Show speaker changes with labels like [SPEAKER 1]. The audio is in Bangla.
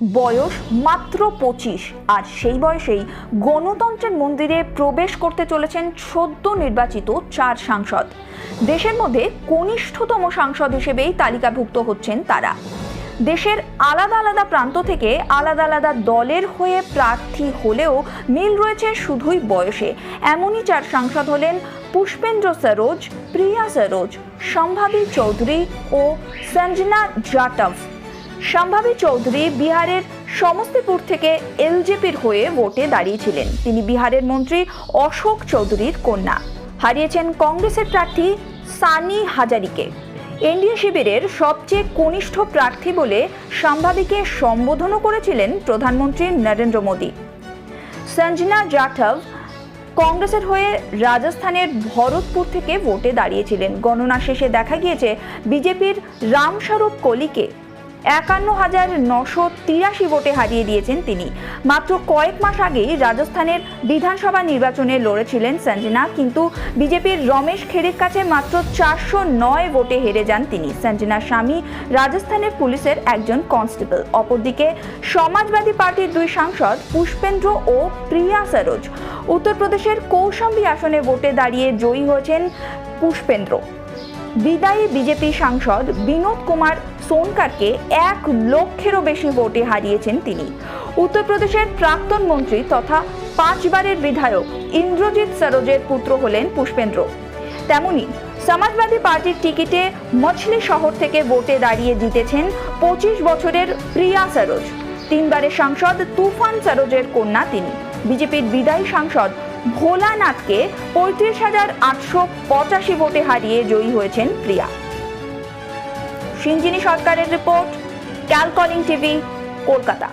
[SPEAKER 1] বয়স মাত্র পঁচিশ। আর সেই বয়সেই গণতন্ত্রের মন্দিরে প্রবেশ করতে চলেছেন সদ্য নির্বাচিত চার সাংসদ। দেশের মধ্যে কনিষ্ঠতম সাংসদ হিসেবেই তালিকাভুক্ত হচ্ছেন তারা। দেশের আলাদা আলাদা প্রান্ত থেকে আলাদা আলাদা দলের হয়ে প্রার্থী হলেও মিল রয়েছে শুধুই বয়সে। এমনই চার সাংসদ হলেন পুষ্পেন্দ্র সরোজ, প্রিয়া সরোজ, সম্ভাবী চৌধুরী ও সঞ্জনা জাটভ। সম্ভাবী চৌধুরী বিহারের সমস্তিপুর থেকে এলজেপির হয়ে ভোটে দাঁড়িয়েছিলেন। তিনি বিহারের মন্ত্রী অশোক চৌধুরীর কন্যা। হারিয়েছেন কংগ্রেসের প্রার্থী সানি হাজারিকে। এনডিএ শিবিরের সবচেয়ে কনিষ্ঠ প্রার্থী বলে সম্ভাবীকে সম্বোধনও করেছিলেন প্রধানমন্ত্রী নরেন্দ্র মোদী। সঞ্জনা জাঠভ কংগ্রেসের হয়ে রাজস্থানের ভরতপুর থেকে ভোটে দাঁড়িয়েছিলেন। গণনা শেষে দেখা গিয়েছে বিজেপির রামস্বরূপ কলিকে। একান্ন হাজার নশো তিরাশি ভোটে হারিয়ে দিয়েছেন তিনি। মাত্র কয়েক মাস আগেই রাজস্থানের বিধানসভা নির্বাচনে লড়েছিলেন সঞ্জনা, কিন্তু বিজেপির রমেশ খেরির কাছে মাত্র চারশো নয় ভোটে হেরে যান তিনি। সঞ্জনার স্বামী রাজস্থানের পুলিশের একজন কনস্টেবল। অপরদিকে সমাজবাদী পার্টির দুই সাংসদ পুষ্পেন্দ্র ও প্রিয়া সরোজ। উত্তরপ্রদেশের কৌশাম্বী আসনে ভোটে দাঁড়িয়ে জয়ী হয়েছেন পুষ্পেন্দ্র। বিদায়ী বিজেপি সাংসদ বিনোদ কুমার সোনকারকে এক লক্ষেরও বেশি ভোটে হারিয়েছেন তিনি। উত্তরপ্রদেশের প্রাক্তন মন্ত্রী তথা পাঁচবারের বিধায়ক ইন্দ্রজিৎ সরোজের পুত্র হলেন পুষ্পেন্দ্র। তেমনি সমাজবাদী পার্টির টিকিটে মছলি শহর থেকে ভোটে দাঁড়িয়ে জিতেছেন পঁচিশ বছরের প্রিয়া সরোজ। তিনবারের সাংসদ তুফান সরোজের কন্যা তিনি। বিজেপির বিদায়ী সাংসদ ভোলানাথকে পঁয়ত্রিশ হাজার আটশো পঁচাশি ভোটে হারিয়ে জয়ী হয়েছেন প্রিয়া। সিঞ্জিনী সরকারের রিপোর্ট, ক্যালকলিং টিভি, কলকাতা।